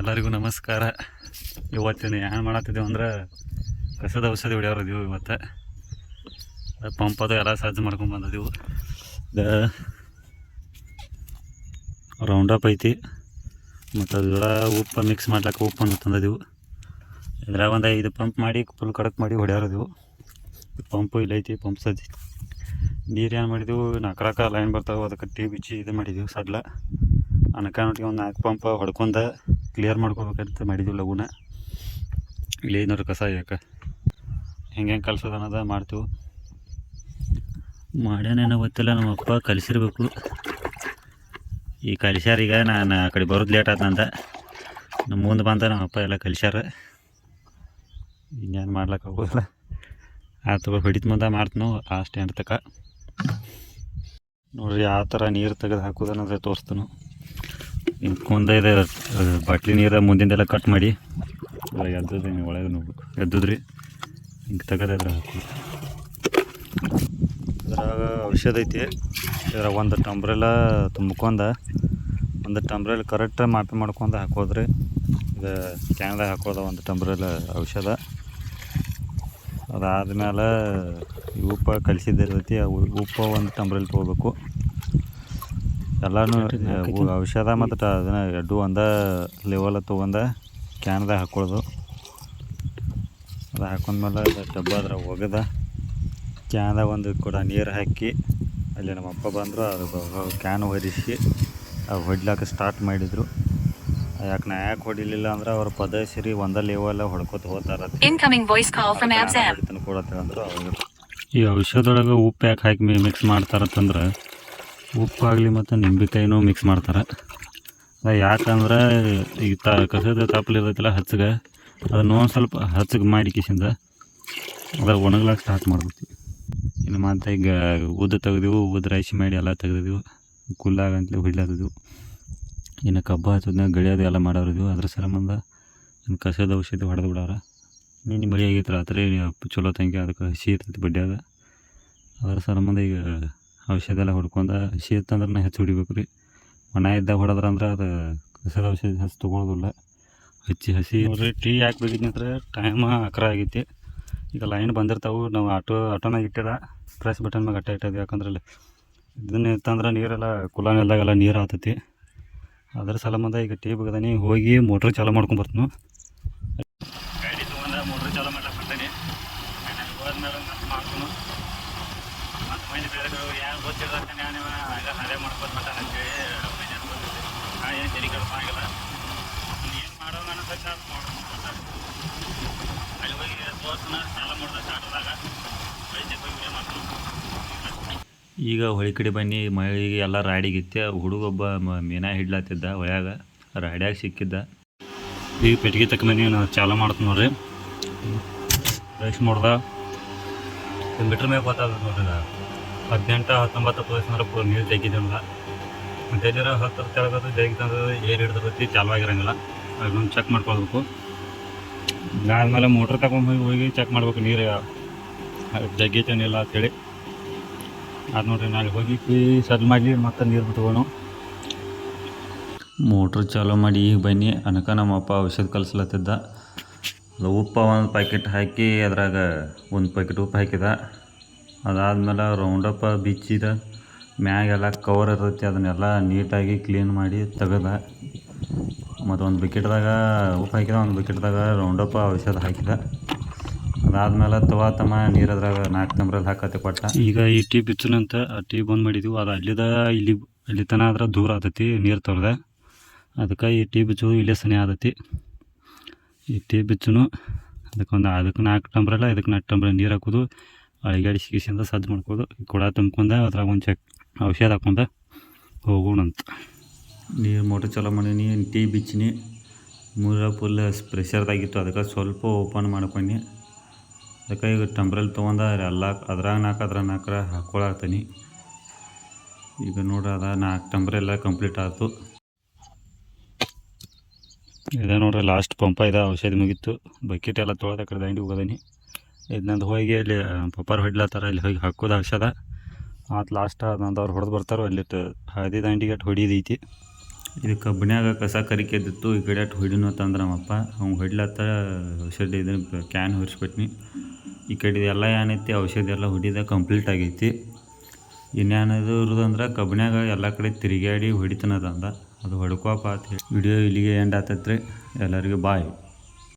ಎಲ್ಲರಿಗೂ ನಮಸ್ಕಾರ. ಇವತ್ತಿನ ಏನು ಮಾಡತ್ತಿದ್ದೀವಿ ಅಂದ್ರೆ ಕಸದ ಔಷಧಿ ಹೊಡ್ಯಾರದೀವು ಇವತ್ತು. ಪಂಪ್ ಅದು ಎಲ್ಲ ಸಜ್ಜು ಮಾಡ್ಕೊಂಡು ಬಂದಿದ್ದೀವಿ ರೌಂಡಪ್ ಐತಿ. ಮತ್ತು ಅದೆಲ್ಲ ಉಪ್ಪು ಮಿಕ್ಸ್ ಮಾಡ್ಲಿಕ್ಕೆ ಉಪ್ಪನ್ನು ತಂದಿದ್ದೀವಿ ಇದ್ರಾಗ ಒಂದು ಐದು ಪಂಪ್ ಮಾಡಿ ಫುಲ್ ಕಡಕ್ ಮಾಡಿ ಹೊಡ್ಯಾರದೆವು ಪಂಪು ಇಲ್ಲೈತಿ ಪಂಪ್ ಸಜ್ಜಿ. ನೀರು ಏನು ಮಾಡಿದೆವು? ನಾಲ್ಕು ಲೈನ್ ಬರ್ತಾವೆ, ಅದಕ್ಕೆ ಟಿ ಬಿಚ್ಚಿ ಇದು ಮಾಡಿದೆವು ಸಡ್ಲ. ಅನಕಾನೊಟ್ಟಿಗೆ ಒಂದು ನಾಲ್ಕು ಪಂಪ್ ಹೊಡ್ಕೊಂಡ ಕ್ಲಿಯರ್ ಮಾಡ್ಕೋಬೇಕಂತ ಮಾಡಿದ್ವಿ ಲಗುನ ಇಲ್ಲಿ ಏನಾದ್ರು ಕಸ ಯಾಕೆ ಹೆಂಗೆ ಹೆಂಗೆ ಕಲ್ಸೋದು ಅನ್ನೋದು ಮಾಡ್ತೀವಿ. ಮಾಡ್ಯಾನೇನೋ ಗೊತ್ತಿಲ್ಲ, ನಮ್ಮ ಅಪ್ಪ ಕಲಿಸಿರ್ಬೇಕು. ಈ ಕಲಿಸ್ಯಾರೀಗ ನಾನು ಆ ಕಡೆ ಬರೋದು ಲೇಟ್ ನಂದ. ನಮ್ಮ ಮುಂದೆ ಬಂದ ನಮ್ಮ ಅಪ್ಪ ಎಲ್ಲ ಕಲಿಸ್ಯಾರ. ಇನ್ನೇನು ಮಾಡ್ಲಿಕ್ಕೆ ಆಗೋದಿಲ್ಲ. ಆ ತಗೋ ಹಿಡಿದ ಮುಂದೆ ಮಾಡ್ತೀನೋ ಆ ಸ್ಟ್ಯಾಂಡ್ ತಕ. ನೋಡ್ರಿ ಯಾವ ಥರ ನೀರು ತೆಗೆದು ಹಾಕೋದು ಅನ್ನೋದು ತೋರಿಸ್ತಾನು ಮುಂದೆ ಇದೆ ಬಾಟ್ಲಿ ನೀರು ಮುಂದಿಂದೆಲ್ಲ ಕಟ್ ಮಾಡಿ. ಇವಾಗ ಎದ್ದದ ಒಳಗೆ ನೋಡ್ಬೇಕು. ಎದ್ದದ್ರಿ? ಹಿಂಗೆ ತೆಗೆದ್ರೆ ಹಾಕಿ ಅದ್ರಾಗ ಔಷಧ ಐತಿ. ಇದ್ರಾಗ ಒಂದು ಟಂಬ್ರೆಲ್ಲ ತುಂಬ್ಕೊಂಡ, ಒಂದು ಟಂಬ್ರೆಲ್ ಕರೆಕ್ಟ್ ಮಾಪಿ ಮಾಡ್ಕೊಂಡು ಹಾಕೋದ್ರಿ. ಇದು ಕ್ಯಾನ್ದಾಗ ಹಾಕೋದ ಒಂದು ಟಂಬ್ರೆಲ್ ಔಷಧ. ಅದಾದ್ಮೇಲೆ ಉಪ್ಪು ಕಲಿಸಿದ್ದಿರ್ತೈತಿ, ಆ ಉಪ್ಪು ಒಂದು ಟಂಬ್ರೆಲ್ ತೊಗೋಬೇಕು. ಎಲ್ಲನೂ ಔಷಧ ಮತ್ತು ಟ- ಅದನ್ನ ಎರಡು ಒಂದ ಲೆವೆಲ್ ತೊಗೊಂಡ ಕ್ಯಾನ್ದಾಗ ಹಾಕೊಳ್ಳೋದು ಅದು ಹಾಕೊಂಡ್ಮೇಲೆ ಡಬ್ಬ ಅದ್ರ ಒಗೆದ ಕ್ಯಾನ್ದಾಗ ಒಂದು ಕೂಡ ನೀರು ಹಾಕಿ ಅಲ್ಲಿ ನಮ್ಮ ಅಪ್ಪ ಬಂದರು ಅದು ಕ್ಯಾನ್ ಹೊರಿಸಿ ಅದು ಹೊಡ್ಲಾಕ ಸ್ಟಾರ್ಟ್ ಮಾಡಿದರು. ಯಾಕೆ ನಾ ಯಾಕೆ ಹೊಡಿಲಿಲ್ಲ ಅಂದ್ರೆ ಅವ್ರ ಪದ ಸಿರಿ ಒಂದ ಲೆವೆಲ್ಲ ಹೊಡ್ಕೊತ ಹೋಗ್ತಾರೆ. ಈ ಔಷಧದೊಳಗೆ ಉಪ್ಪು ಯಾಕೆ ಹಾಕಿ ಮಿಕ್ಸ್ ಮಾಡ್ತಾರಂತಂದ್ರೆ ಉಪ್ಪು ಆಗಲಿ ಮತ್ತು ನಿಂಬೆಕಾಯಿನೂ ಮಿಕ್ಸ್ ಮಾಡ್ತಾರೆ. ಯಾಕಂದ್ರೆ ಈಗ ತ ಕಸದ ತಪ್ಪಲು ಇರ್ತೈತಿಲ್ಲ ಹಚ್ಚಗೆ ಅದನ್ನು ಒಂದು ಸ್ವಲ್ಪ ಹಚ್ಚಗೆ ಮಾಡಿ ಕಿಸಿಂದ ಅದ್ರ ಒಣಗ್ಲಾಕ ಸ್ಟಾರ್ಟ್ ಮಾಡ್ಬೇಕು ಇನ್ನು ಮತ್ತೆ ಈಗ ಉದ್ದು ತೆಗ್ದೆವು, ಉದ್ದು ರಾಶಿ ಮಾಡಿ ಎಲ್ಲ ತೆಗ್ದಿದ್ದೆವು ಕುಲ್ಲಾಗಂತಲೇ ಹೊಡ್ಲಾತಿದ್ದೆವು ಇನ್ನು ಕಬ್ಬು ಹಚ್ಚೋದನ್ನ ಗಳಿಯೋದು ಎಲ್ಲ ಮಾಡೋರಿದ್ವು. ಅದ್ರ ಸಂಬಂಧ ಇನ್ನು ಕಸದ ಔಷಧಿ ಹೊಡೆದು ಬಿಡೋರ. ನಿನ್ನೆ ಮಳೆ ಆಗೈತೆ ರಾತ್ರಿ, ಚಲೋ ತಂಗಿ, ಅದಕ್ಕೆ ಹಸಿ ಇರ್ತೈತಿ ಬಡ್ಡಿಯಾಗ ಅದ್ರ ಸಂಬಂಧ ಈಗ ಔಷಧ ಎಲ್ಲ ಹೊಡ್ಕೊಂಡ ಹಸಿ ನಾ ಹೆಚ್ಚು ಹೊಡಿಬೇಕು ರೀ. ಒಣ ಇದ್ದಾಗ ಹೊಡೆದ್ರೆ ಅಂದ್ರೆ ಅದು ಕಸದ ಔಷಧಿ ಹಸಿ ತೊಗೊಳೋದಿಲ್ಲ. ಹಚ್ಚಿ ಹಸಿ ನೋಡ್ರಿ, ಟೀ ಯಾಕೆ ಬೇಕಿದ್ನಂದ್ರೆ ಅಂದ್ರೆ ಟೈಮ್ ಅಕ್ರ ಆಗೈತಿ. ಈಗ ಲೈನ್ ಬಂದಿರ್ತಾವೆ, ನಾವು ಆಟೋ ಆಟೋನಾಗ ಇಟ್ಟಿದ ಪ್ರೆಸ್ ಬಟನ್ ಮ್ಯಾಗ ಅಟ್ಟ ಇಟ್ಟದ ಯಾಕಂದ್ರೆ ಇಲ್ಲಿ ಇದನ್ನ ಇತ್ತಂದ್ರೆ ನೀರೆಲ್ಲ ಕುಲಾನೆಲ್ದಾಗೆಲ್ಲ ನೀರು ಆಗ್ತೈತಿ ಅದ್ರ ಸಂಬಂಧ ಈಗ ಟೀ ಬಗದಾನಿ, ಹೋಗಿ ಮೋಟ್ರ್ ಚಾಲು ಮಾಡ್ಕೊಂಡು ಬರ್ತೀನಿ. ಗಾಡಿ ತೊಗೊಂಡ ಮೋಟ್ರ್ ಚಾಲು ಹೋದ್ಮೇಲೆ ಮಾಡ್ಕೊಂಡು ಮತ್ತೆ ಮೈನ್ ಬೇರೆಗಳು ಏನು ಗೊತ್ತಿರ್ತಾನೆ ನಾನು ಆಗ ಅದೇ ಮಾಡ್ಬೋದು ಮತ್ತೆ ಅಂತೇಳಿ ಮೈನ್ ಅನ್ಕೊಂಡಿದ್ದೆ ನಾ ಏನು ತೆರಿ ಆಗಿಲ್ಲ ಏನು ಮಾಡೋಣ ಅನ್ನೋದಕ್ಕೆ ಅದು ಮಾಡೋಣ ಅಲ್ಲಿ ಹೋಗಿ ತೋರ್ಸನ ಚಾಲು ಮಾಡಿದ ಸ್ಟಾರ್ಟ್ದಾಗ ವೈದ್ಯಕ್ಕೆ ಹೋಗಿ ವಿಡಿಯೋ ಮಾಡ್ಕೊಂಡು ಈಗ ಹೊಳಿ ಕಡೆ ಬನ್ನಿ ಮಳೆಗೆ ಎಲ್ಲ ರಾಡಿಗಿತ್ತೆ ಹುಡುಗ ಒಬ್ಬ ಮೀನಾ ಹಿಡ್ಲಾತಿದ್ದ ಹೊಳ್ಯಾಗ ರಾಡ್ಯಾಗ ಸಿಕ್ಕಿದ್ದ. ಈಗ ಪೆಟ್ಟಿಗೆ ತಕ್ಕ ಮನೆ ಚಾಲ ಚಾಲು ಮಾಡ್ತೀನಿ ನೋಡ್ರಿ. ರೈಸ್ ಮಾಡ್ದ. ಮೀಟ್ರ್ ಮೇಲೆ ಗೊತ್ತಾಗ ನೋಡ್ರಿ. ಹದಿನೆಂಟು, ಹತ್ತೊಂಬತ್ತು ಪೊಲೀಸ್ನವ್ರ ಪೂರ್ ನೀರು ತೆಗಿದಿಲ್ಲ ಮತ್ತು ಎಲ್ಲಿರ ಹತ್ತರ ತೆಳಗದು ಜಗಿತಂದ್ರೆ ಏರ್ ಹಿಡ್ದಿರ್ತೈತಿ ಚಾಲು ಆಗಿರಂಗಿಲ್ಲ. ಅದನ್ನು ಚೆಕ್ ಮಾಡ್ಕೊಳ್ಬೇಕು. ಅದಾದ್ಮೇಲೆ ಮೋಟ್ರ್ ತಗೊಂಡು ಹೋಗಿ ಹೋಗಿ ಚೆಕ್ ಮಾಡ್ಬೇಕು ನೀರು. ಜಗ್ಗಿತೇನಿಲ್ಲ ಅಂತೇಳಿ ಅದು ನೋಡ್ರಿ ನಾಳೆ ಹೋಗಿ ಸದ್ ಮಾಡಿ ಮತ್ತೆ ನೀರು ಬಿಟ್ಕೊಂಡು ಮೋಟ್ರ್ ಚಾಲೂ ಮಾಡಿ ಈಗ ಬನ್ನಿ. ಅನಕ ನಮ್ಮಪ್ಪ ಔಷಧ ಕಲಿಸ್ಲತ್ತಿದ್ದ. ಉಪ್ಪು ಒಂದು ಪ್ಯಾಕೆಟ್ ಹಾಕಿ ಅದ್ರಾಗ ಒಂದು ಪ್ಯಾಕೆಟ್ ಉಪ್ಪು ಹಾಕಿದ. ಅದಾದ್ಮೇಲೆ ರೌಂಡಪ್ಪ ಬಿಚ್ಚಿದ. ಮ್ಯಾಗೆಲ್ಲ ಕವರ್ ಇರ್ತೈತಿ, ಅದನ್ನೆಲ್ಲ ನೀಟಾಗಿ ಕ್ಲೀನ್ ಮಾಡಿ ತೆಗೆದ. ಮತ್ತು ಒಂದು ಬಕೆಟ್ದಾಗ ಉಪ್ಪು ಹಾಕಿದ, ಒಂದು ಬಕೆಟ್ದಾಗ ರೌಂಡಪ್ಪ ಔಷಧ ಹಾಕಿದ. ಅದಾದಮೇಲೆ ತವಾ ತಮ್ಮ ನೀರು ಅದ್ರಾಗ ನಾಲ್ಕು ತಂಬ್ರಲ್ಲಿ ಹಾಕತ್ತೆ ಕೊಟ್ಟ. ಈಗ ಈ ಟೀ ಬಿಚ್ಚನಂತ ಆ ಟೀ ಬಂದ್ ಮಾಡಿದ್ವಿ. ಅದು ಅಲ್ಲಿದ ಇಲ್ಲಿ, ಅಲ್ಲಿ ತನ ಆದ್ರೆ ದೂರ ಆತೈತಿ ನೀರು ತೊಳ್ದ. ಅದಕ್ಕೆ ಈ ಟೀ ಬಿಚ್ಚೋದು ಇಲ್ಲೇ ಸನಿ ಆತೈತಿ. ಈ ಟೀ ಬಿಚ್ಚನು ಅದಕ್ಕೊಂದು ಅದಕ್ಕೆ ನಾಲ್ಕು ಟಂಬ್ರಲ್ಲ ಇದಕ್ಕೆ ನಾಲ್ಕು ಟಂಬ್ರ ನೀರು ಹಾಕೋದು, ಅಳಿಗಾಡಿ ಕಿಸಿಂದ ಸಜ್ಜು ಮಾಡ್ಕೋದು ಕೊಡ ತುಂಬ್ಕೊಂಡ ಅದ್ರಾಗ ಒಂದು ಚೆಕ್ ಔಷಧ ಹಾಕೊಂಡ ಹೋಗೋಣಂತ ನೀರು ಮೋಟ್ರ್ ಚಲೋ ಮಾಡೀನಿ ಟೀ ಬಿಚ್ಚಿನಿ ಮೂರ ಫುಲ್ ಪ್ರೆಷರ್ದಾಗಿತ್ತು ಅದಕ್ಕೆ ಸ್ವಲ್ಪ ಓಪನ್ ಮಾಡ್ಕೊಂಡು. ಅದಕ್ಕೆ ಈಗ ಟಂಬ್ರಲ್ಲಿ ತೊಗೊಂಡ ಎಲ್ಲ ಅದ್ರಾಗ ನಾಲ್ಕು ಅದ್ರಾಗ ನಾಲ್ಕರ ಹಾಕ್ಕೊಳತ್ತೀನಿ ಈಗ ನೋಡ್ರಿ ಅದ ನಾಲ್ಕು ಟಂಬ್ರೆಲ್ಲ ಕಂಪ್ಲೀಟ್ ಆಯ್ತು ಇದೆ ನೋಡ್ರಿ ಲಾಸ್ಟ್ ಪಂಪ ಇದೆ, ಔಷಧಿ ಮುಗೀತು. ಬಕೆಟ್ ಎಲ್ಲ ತೊಳೆದ ಕಡೆ ದಂಡಿ ಇದು ಇದನ್ನಂದು ಹೋಗಿ ಅಲ್ಲಿ ಪಪ್ಪಾರ ಹೊಡ್ಲತ್ತಾರ ಅಲ್ಲಿ ಹೋಗಿ ಹಾಕೋದು ಔಷಧ. ಮತ್ತು ಲಾಸ್ಟ್ ನಂದು ಅವ್ರು ಹೊಡೆದು ಬರ್ತಾರೋ ಅಲ್ಲಿ ಹಾದಿ ದಂಡಿಗೆ ಹೊಡಿದೈತಿ ಇದು ಕಬ್ಬಿಣ್ಯಾಗ ಕಸ ಕರಿಕೆದಿತ್ತು ಈ ಕಡೆ ಅಟ್ ಹೊಡಿನು ಅಂತಂದ್ರೆ ನಮ್ಮಪ್ಪ ಅವ್ನು ಹೊಡ್ಲತ್ತ ಔಷಧಿ ಇದನ್ನು ಕ್ಯಾನ್ ಹೊರಿಸ್ಬಿಟ್ನಿ ಈ ಕಡೆ ಎಲ್ಲ ಏನೈತಿ ಔಷಧಿ ಎಲ್ಲ ಹೊಡಿದ ಕಂಪ್ಲೀಟ್ ಆಗೈತಿ. ಇನ್ನೇನದು ಇರೋದಂದ್ರೆ ಕಬ್ಬಿಣ್ಯಾಗ ಎಲ್ಲ ಕಡೆ ತಿರುಗಾಡಿ ಹೊಡಿತಾನದ ಅಂದ. ಅದು ಹೊಡ್ಕೋಪ ಅಂತ ವಿಡಿಯೋ ಇಲ್ಲಿಗೆ ಎಂಡ್ ಆತೈತ್ರಿ ಎಲ್ಲರಿಗೂ ಬಾಯ್